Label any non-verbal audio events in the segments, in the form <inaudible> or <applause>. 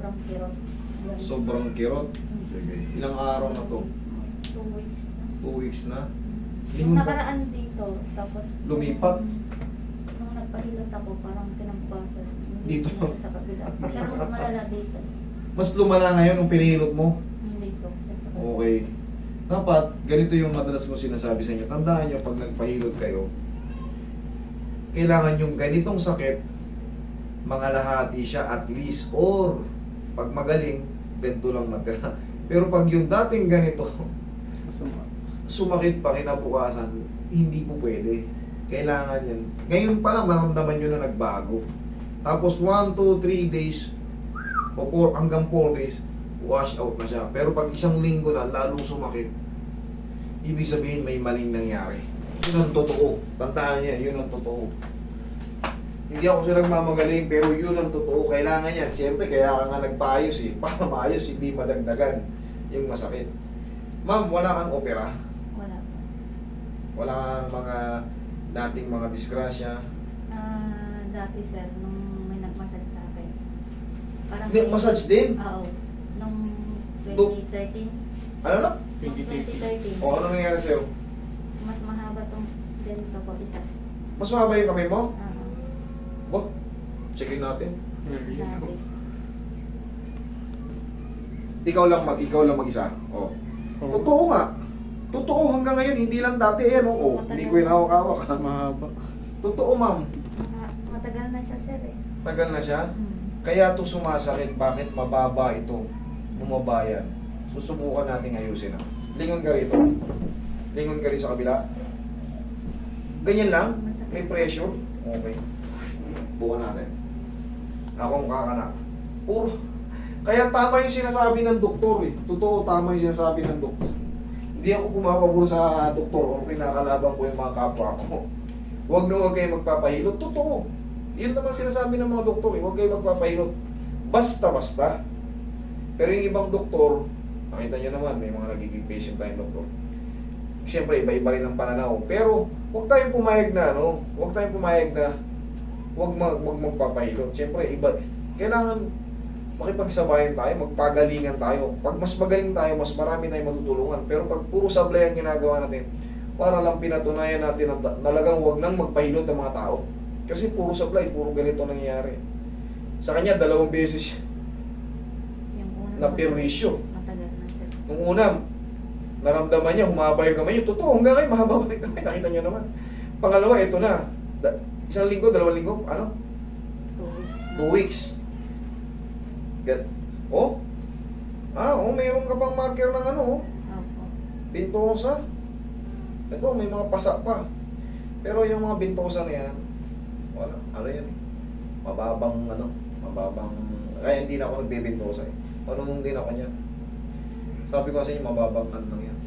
sobrang kirot. Sobrang kirot. Sige. Ilang araw na to? Two weeks na. Two weeks na? Nung nakaraan dito, tapos... Lumipat? Nung nagpahilot ako, parang pinampasan. Dito? Sa kabila. Pero mas malala dito. Mas lumala ngayon nung pinihilot mo? Dito. Sa sa kabila. Okay. Dapat, ganito yung madalas ko sinasabi sa inyo. Tandaan nyo, pag nagpahilot kayo, kailangan yung ganitong sakit, mga lahati siya at least, or pag magaling, bento lang matira. <laughs> Pero pag yung dating ganito, sumakit pa kinabukasan, hindi po pwede. Kailangan yan. Ngayon pa lang, maramdaman nyo na nagbago. Tapos 1, 2, 3 days, o 4, hanggang 4 days, wash out na siya. Pero pag isang linggo na, lalong sumakit, ibig sabihin may maling nangyari. Yun ang totoo. Tandaan niya, yun ang totoo. Hindi ako siya nagmamagaling, pero yun ang totoo. Kailangan yan. Siyempre, kaya ka nga nagpaayos eh. <laughs> Para maayos, hindi madagdagan yung masakit. Ma'am, wala kang opera. Wala. Wala kang mga dating mga disgrasya. Ah, dati sir, nung may nagmasal sa akin. Parang Hindi, massage din. Oo. Nung Do- 2013. Ano na? Nung 2013. O ano nangyari sa'yo? Mas mahaba tong ganito ko isa. Mas mahaba yung kamay mo? Oo. Bo, checkin natin. Ikaw lang mag, ikaw lang mag-isa. O. Totoo nga. Totoo hanggang ngayon, hindi lang dati eh, no? O, hindi ko inawak-awak. Mas mahaba. Totoo, ma'am. Mga- Matagal na siya sir eh. Tagal na siya. Hmm. Kaya to sumasakit. Bakit mababa ito? Bumaba yan. Susubukan natin ayusin. ah. Lingon ka rito. Lingon ka rin sa kabila. Ganyan lang? May pressure? Okay. Bukan natin. Akong kakanak. Puro. Kaya tama yung sinasabi ng doktor eh. Totoo, tama yung sinasabi ng doktor. Hindi ako pumapabor sa doktor o kinakalaban ko yung mga kapwa ko. Huwag na huwag kayo magpapahilot. Totoo. Yun naman sinasabi ng mga doktor eh. Huwag kayo magpapahilot. Basta-basta. Pero yung ibang doktor, nakita nyo naman, may mga nagiging patient tayong doktor. Siyempre, iba-iba rin ang pananaw. Pero, huwag tayong pumayag na, no? Huwag tayong pumayag na huwag, mag, huwag magpapahilot. Siyempre, iba. Kailangan makipagsabayan tayo, magpagalingan tayo. Pag mas magaling tayo, mas marami tayong matutulungan. Pero pag puro sablay ang ginagawa natin, para lang pinatunayan natin na ta- talagang huwag nang magpahilot ang mga tao. Kasi puro sablay, puro ganito nangyayari. Sa kanya, dalawang beses na perwisyo. Nung una, naramdaman niya, humaba yung kamay niya. Totoo, hanggang ngayon, mahaba pa rin kamay. Nakita niyo naman. Pangalawa, ito na. Isang linggo, dalawang linggo, ano? Two weeks. Two weeks. Get, oh? Ah, oh, mayroon ka pang marker ng ano, oh. Opo. Bintosa. Ito, may mga pasa pa. Pero yung mga bintosa na yan, wala. Ano yan eh? Mababang, ano, mababang, kaya hindi na ako nagbibintosa eh. Marunong din ako niyan. Sabi ko sa inyo, mababang ano lang yan.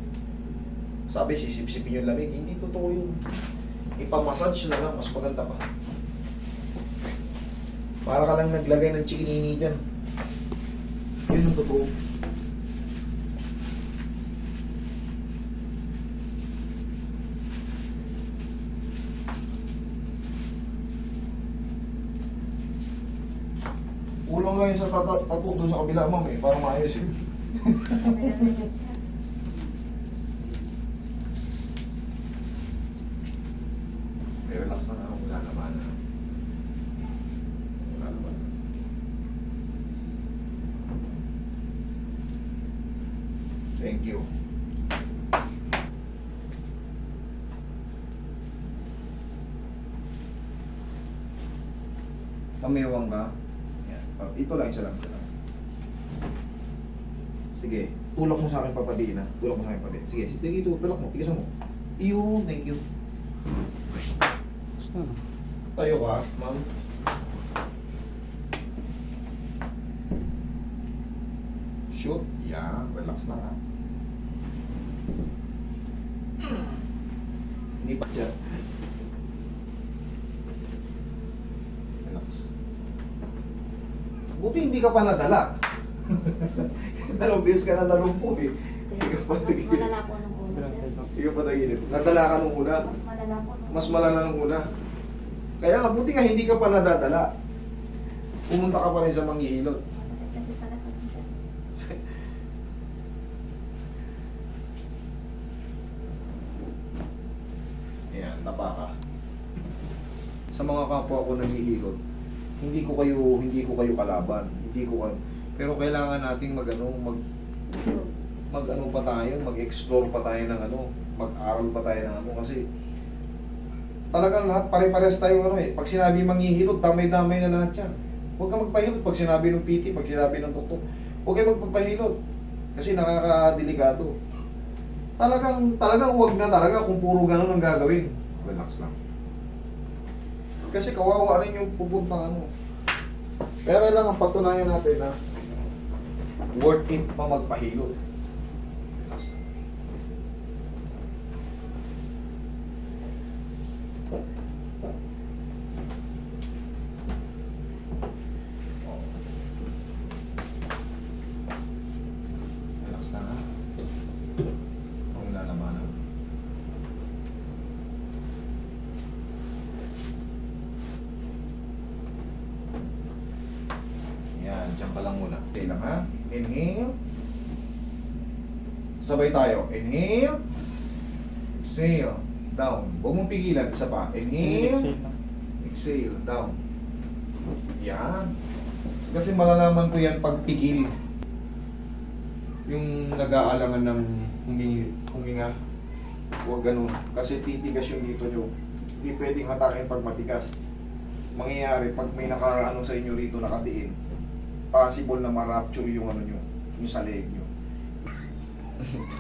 Sabi, sisip-sipin yung lamig. Hindi totoo yun. Ipamassage na lang, mas maganda pa. Para ka lang naglagay ng chikinini dyan. Yun ang totoo. Ulang nga yun sa tattoo doon sa kabila, ma'am eh, para maayos yun. <laughs> Matagal na yun, sir. Eh, relax na nga, wala naman. Wala naman. Thank you. Pamiwang ka. Yan. Ah, Ito lang, isa lang, isa lang. Sige, tulak mo sa akin papadiin ha. Tulak mo sa akin papadiin. Sige, sige tulak mo, tigasan mo. Iyon, thank you. Basta. Tayo ka, ma'am. Shoot. Yan. Relax na ka. Hindi pa dyan. Relax. Buti hindi ka pa nadala. <laughs> Dalawang beses ka na nalumpo eh. Hindi ka pa Mas malala po nung una, sir. Hindi ka pa nagilip. Nadala ka nung una. Mas malala po nung Mas malala nung una. Kaya nga, buti nga hindi ka pa nadadala. Pumunta ka pa rin sa manghihilot. <laughs> Ayan, tapa ka. Sa mga kapwa ko naghihilot, hindi ko kayo hindi ko kayo kalaban, hindi ko kayo pero kailangan nating mag ano, mag mag ano pa tayo, mag-explore pa tayo ng ano, mag-aral pa tayo ng ano kasi talagang lahat pare-pares tayo ano eh. Pag sinabi manghihilot, damay-damay na lahat yan. Huwag ka magpahilot pag sinabi ng PT, pag sinabi ng doktor. Huwag kayo magpapahilot kasi nakakadelikado. Talagang talagang huwag na talaga kung puro ganun ang gagawin. Relax lang. Kasi kawawa rin yung pupuntang ano. Kaya kailangan patunayan natin na worth it pa magpahilot. Relax lang. Oh. Relax lang ha. Huwag lalabanan. Yan, dyan ka lang muna. Okay lang ha. Inhale. Sabay tayo. Inhale. Exhale. Down. Huwag mong pigilan. Isa pa. Inhale. Exhale. Down. Yan. Kasi malalaman ko yan pag pigil. Yung nag-aalangan ng humingi, huminga. Huwag ganun. Kasi titigas yung dito nyo. Hindi pwedeng hatakin pag matigas. Mangyayari pag may naka ano sa inyo rito nakadiin. Possible na ma-rupture yung ano nyo. Yung sa leg nyo.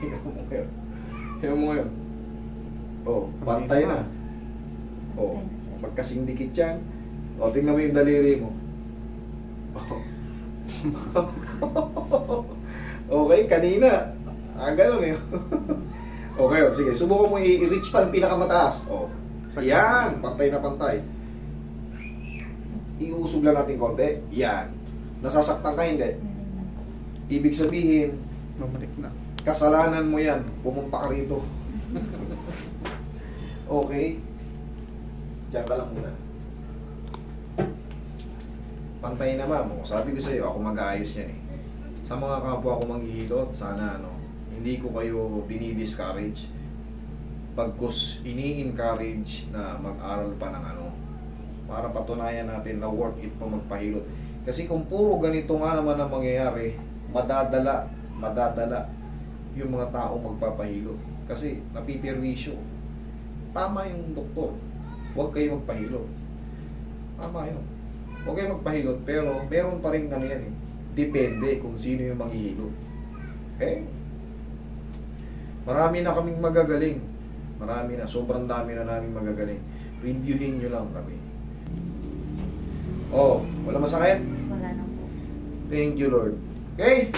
Tingnan mo ngayon. Tingnan mo ngayon. Oh, pantay na. Oh, magkasing dikit yan. O, tingnan mo yung daliri mo. <laughs> okay, kanina. Ah, ganun eh. <laughs> okay, o, sige. Subukan mo i-reach pa ang pinakamataas. O. Yan, pantay na pantay. Iusog lang natin konti. Yan. Nasasaktan ka, hindi. Ibig sabihin, Bumalik na. kasalanan mo yan. Pumunta ka rito. <laughs> okay. Diyan ka lang muna. Pantay na ma'am. Sabi ko sa iyo, ako mag-aayos yan eh. Sa mga kapwa ko maghihilot, sana ano, hindi ko kayo dinidiscourage. Pagkus ini-encourage na mag-aral pa ng ano, para patunayan natin na worth it pa magpahilot. Kasi kung puro ganito nga naman ang mangyayari, madadala, madadala yung mga tao magpapahilot. Kasi napipirwisyo. Tama yung doktor. Huwag kayo magpahilot. Tama yun. Huwag kayo magpahilot, pero meron pa rin ano yan eh. Depende kung sino yung manghihilot. Okay? Marami na kaming magagaling. Marami na. Sobrang dami na namin magagaling. Reviewin nyo lang kami. Oh, wala masakit? Wala na po. Thank you, Lord. Okay?